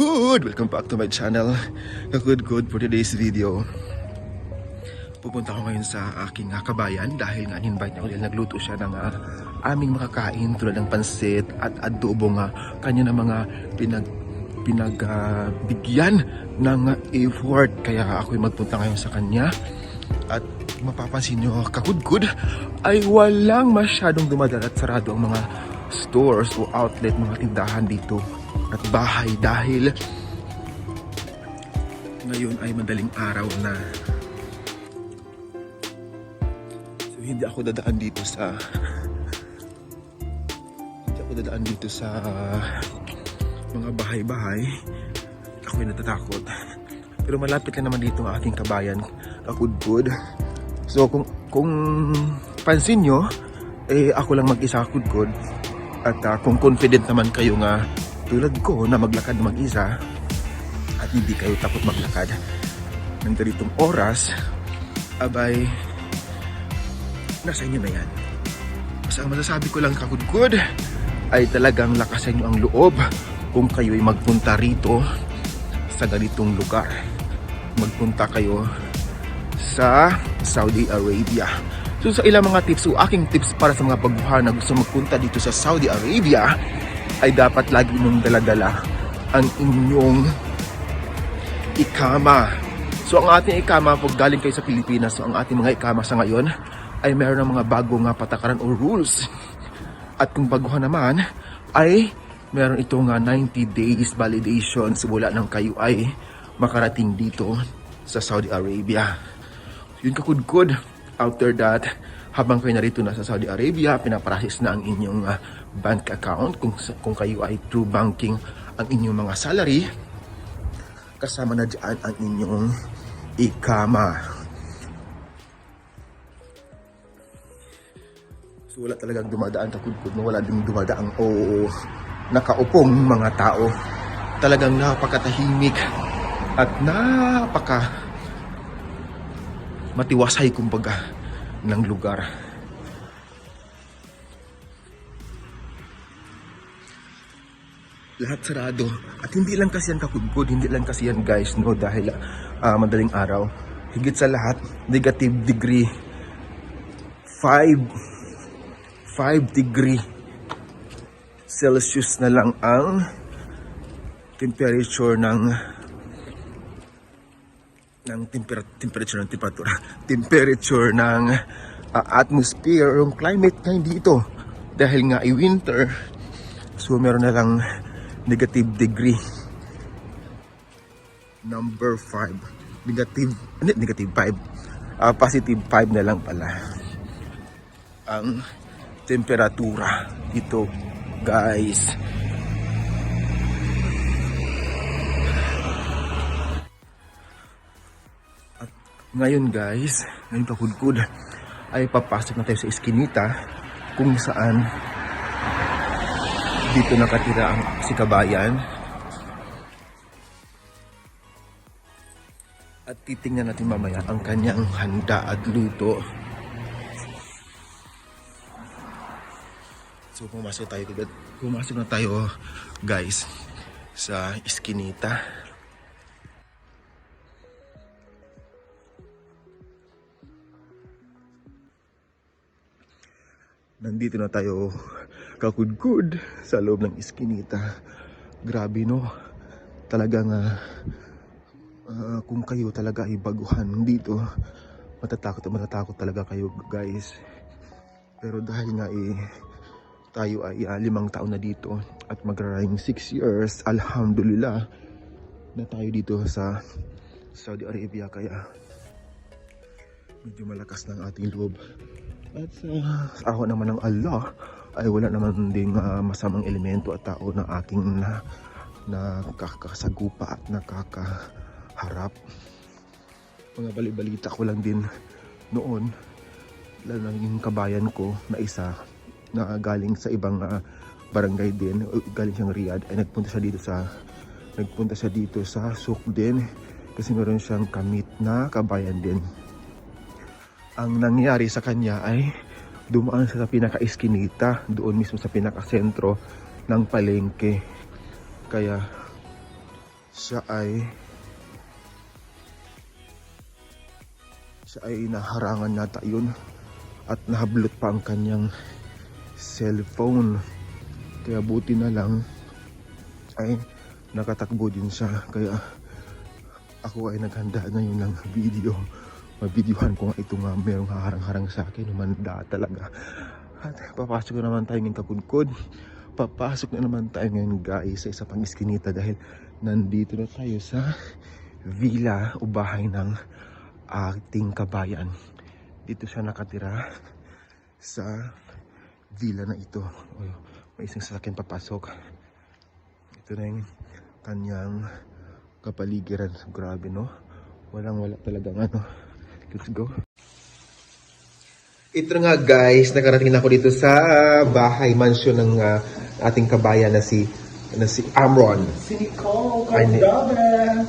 Kakudkud! Welcome back to my channel. Kakudkud for today's video. Pupunta ako ngayon sa aking ah, kabayan dahil nga in-invite ako dahil nagluto siya ng ah, aming makakain tulad ng pansit at adobo nga kanya ng mga pinag pinagbigyan ng ah, effort kaya ako'y magpunta ngayon sa kanya at mapapansin nyo kakudkud ay walang masyadong dumadala sarado ang mga stores o outlet mga tindahan dito at bahay dahil ngayon ay madaling araw na. So hindi ako dadaan dito sa hindi ako dadaan dito sa mga bahay-bahay. Ako'y natatakot. Pero malapit lang naman dito ang aking kabayan kakudkud so kung kung pansin nyo eh ako lang mag-isa kakudkud at ah, kung confident naman kayo nga tulad ko na maglakad mag-isa at hindi kayo takot maglakad ng ganitong oras, abay, nasa inyo na yan. Basta ang masasabi ko lang kakudkod ay talagang lakasan nyo ang loob kung kayo'y magpunta rito sa ganitong lugar. Magpunta kayo sa Saudi Arabia. So sa ilang mga tips, so aking tips para sa mga baguhan na gusto magpunta dito sa Saudi Arabia ay dapat lagi mong daladala ang inyong ikama. So ang ating ikama, pag galing kayo sa Pilipinas, so ang ating mga ikama sa ngayon ay meron ng mga bagong nga patakaran o rules. At kung baguhan naman, ay meron itong nga 90 days validation simula ng kayo ay makarating dito sa Saudi Arabia. Yun kakudkod. After that, habang kayo narito na sa Saudi Arabia, pinaprocess na ang inyong ah, bank account kung, kung kayo ay through banking ang inyong mga salary. Kasama na dyan ang inyong ikama. So wala talagang dumadaan kakudkod na wala ding dumadaang o nakaupong mga tao. Talagang napakatahimik at napaka matiwasay kumbaga ng lugar. Lahat sarado. At hindi lang kasi yan kakudkod, hindi lang kasi yan guys, no, dahil ah, madaling araw. Higit sa lahat, negative degree 5 5 degree Celsius na lang ang temperature ng ng tempera- temperature ng temperatura temperature ng uh, atmosphere yung climate ngayon dito dahil nga ay winter so meron na lang negative degree. Number 5 negative hindi negative 5 Ah, positive 5 na lang pala. Ang temperatura. Dito guys Ngayon guys, ngayon kakudkud ay papasok na tayo sa Eskinita kung saan dito nakatira ang si Kabayan. At titingnan natin mamaya ang kanyang handa at luto. So pumasok tayo pumasok na tayo guys sa Eskinita. Nandito na tayo kakudkud sa loob ng iskinita. Grabe no. Talagang ah, kung kayo talaga ay baguhan dito, matatakot at matatakot talaga kayo guys. Pero dahil nga eh, tayo ay ah, limang taon na dito at magraring 6 years, alhamdulillah, na tayo dito sa Saudi Arabia kaya medyo malakas ng ating loob. At sa ako naman ng Allah ay wala naman ding ah, masamang elemento at tao na aking na nakakasagupa at nakakaharap. Mga balibalita ko lang din noon lalo na yung kabayan ko na isa na galing sa ibang ah, barangay din galing siyang Riyadh ay nagpunta siya dito sa nagpunta siya dito sa Suk din kasi meron siyang kamit na kabayan din ang nangyari sa kanya ay dumaan siya sa pinaka-eskinita, doon mismo sa pinaka-sentro ng palengke. Kaya siya ay siya ay naharangan nata yun at nahablot pa ang kanyang cellphone. Kaya buti na lang ay nakatakbo din siya. Kaya ako ay naghanda ngayon ng video mabidyohan ko nga ito nga merong haharang-harang sa akin umanda talaga. At papasok na naman tayo ng kapudkod papasok na naman tayo ngayon guys sa isa pang iskinita dahil nandito na tayo sa villa o bahay ng ating kabayan. Dito siya nakatira sa villa na ito. O, may isang sasakyan papasok. Ito na yung kanyang kapaligiran. Grabe no? Walang wala talagang ano let's go ito nga guys, nakarating na ako dito sa bahay mansion ng ah, ating kabayan na si na si Amron. Si Nicole, Cardona.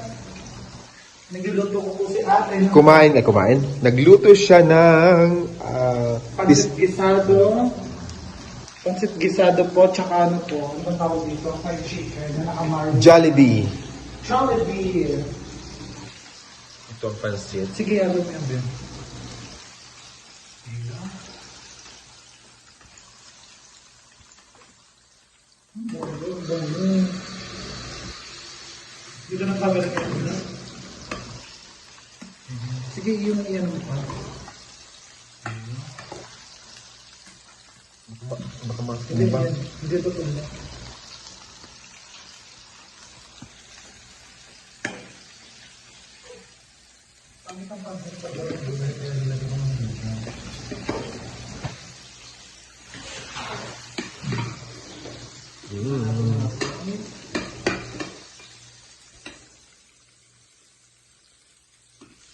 Nagluluto ko po si ate ng Kumain, ay kumain. Nagluto siya ng ah, pansit gisado. Pansit gisado po, tsaka ano po, ano tawag dito? Fried chicken na nakamarin. Jollibee. Jollibee. Ang pansit. Sige, ano mo yan, Ben? Dito na camera niya. Sige, yun yan mo pa. Baka mga Hindi, hindi, hindi tumba.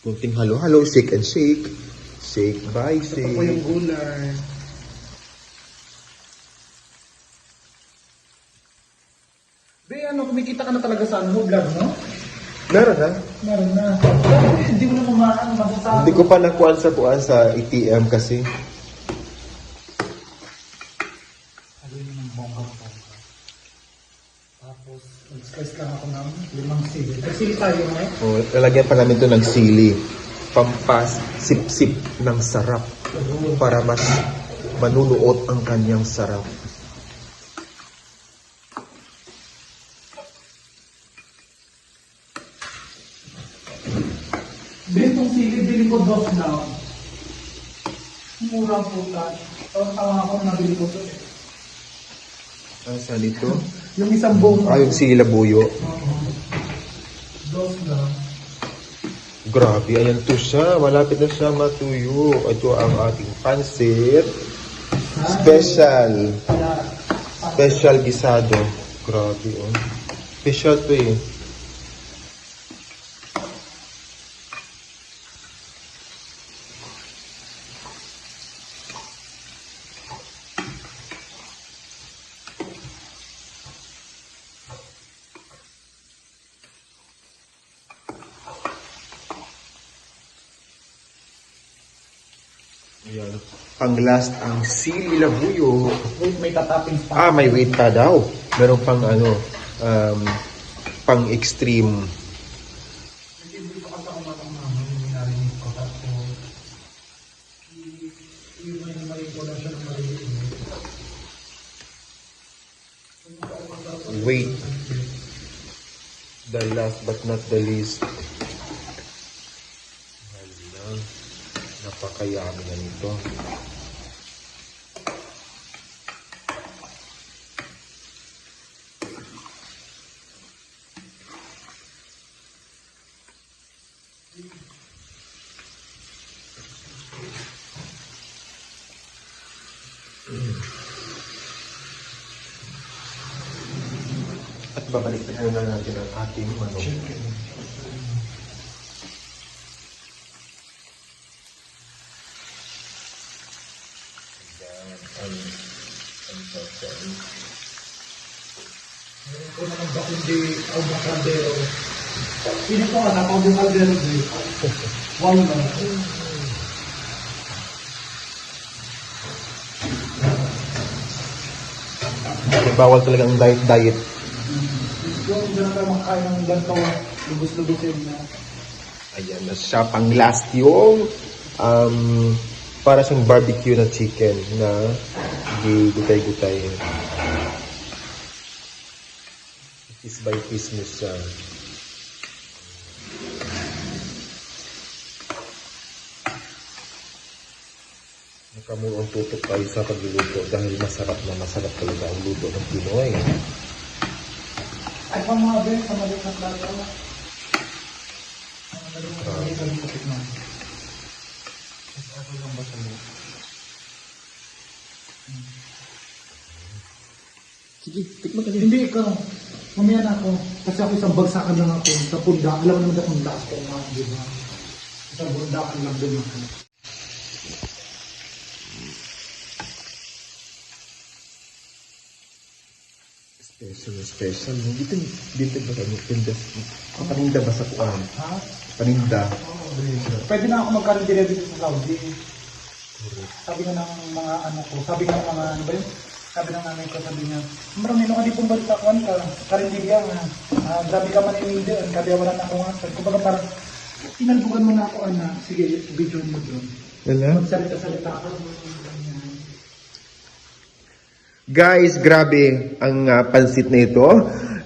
Kunting halo-halo, shake and shake. Shake by Ito po yung shake. gulay. Be, ano, kumikita ka na talaga sa ano, vlog mo? Meron na. Meron na. Bakit hindi mo na kumaan, masasabi. Hindi ko pa nakuha sa kuan sa ATM kasi. Sabi mo ng bongga-bongga. Tapos, nag-slice lang ako ng limang sili. Tayo ngayon. Oh, lalagyan pa namin to ng sili. Pampas, sip-sip ng sarap. Para mas manunuot ang kanyang sarap. Bili itong sili, bili ko dos na. Mura po tayo. Tawa ako na nabili ko to. Ah, sa dito? Yung isang buong Ah, yung sili labuyo. dos na. Grabe, ayan to siya. Malapit na siya matuyo. Ito ang ating pansit. Special. Special gisado. Grabe, oh. Special to eh. Pang last ang sili labuyo. wait, may tatapping pa. Ah, may weight pa daw. Meron pang ano, um, pang extreme. Wait. The last but not the least. Napakayami na nito. At babalik na natin ang ating manok. Ang ang ko naman ba kundi ang bakandero. Sino po ka napag yung kaldero dito? Wow na. Bawal talagang diet diet. Yung na tayo makakain ng ganito. Lubos-lubosin na. Ayan na siya. Pang last yung um, para siyang barbecue na chicken na gigutay-gutay. Piece by piece mo siya. Nakamurong tutok tayo sa pagluluto dahil masarap na masarap talaga ang luto ng Pinoy. Ay, sa maliit na plato. Ang maliit na plato ng kapit na. Sige, tikman ka Hindi ikaw. Mamaya na ako. Kasi ako isang bagsakan lang ako. Sa punda. Alam mo naman akong lakas ko nga. Di ba? Isang bundakan lang din ako. Special, special. Dito, dito ba kami? Pinda. Paninda ba sa kuwan? Ha? Paninda. Pwede na ako magkaroon dire dito sa Saudi. Sabi nga ng mga ano ko, sabi nga ng mga ano ba yun? Sabi ng nanay ko, sabi niya, marami nung hindi pong balik ako ka, karindigyan nga, ah, grabe ka maninindi, ang kabiyawalan na ako nga. Sabi ko baga parang, inalbugan mo na ako, anak, sige, video mo doon. Wala? Magsalita-salita ako. Guys, grabe ang ah, pansit na ito.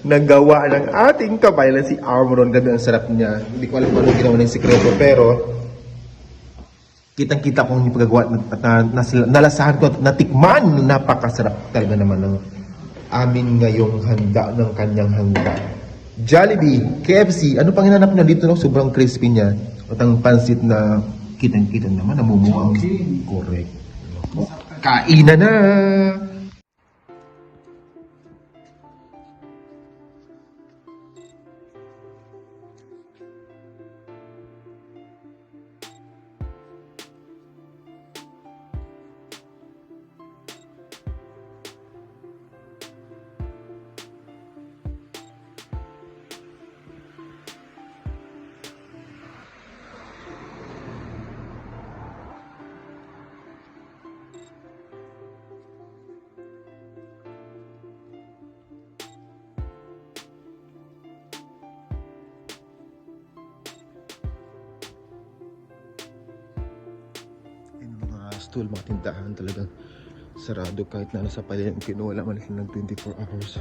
Nagawa ng ating kabayan si Armoron. Grabe ang sarap niya. Hindi ko alam kung ano ginawa ng sikreto. Pero, kitang-kita ko yung paggawa at na, na, na, nalasahan ko at natikman. Napakasarap talaga naman ng amin ngayong handa ng kanyang handa. Jollibee, KFC, ano pang hinanap niya dito? No? Sobrang crispy niya. At ang pansit na kitang-kita naman, namumuang. Okay. Correct. Kainan na! Yung mga tindahan talagang sarado kahit na nasa no, wala man sila ng 24 hours.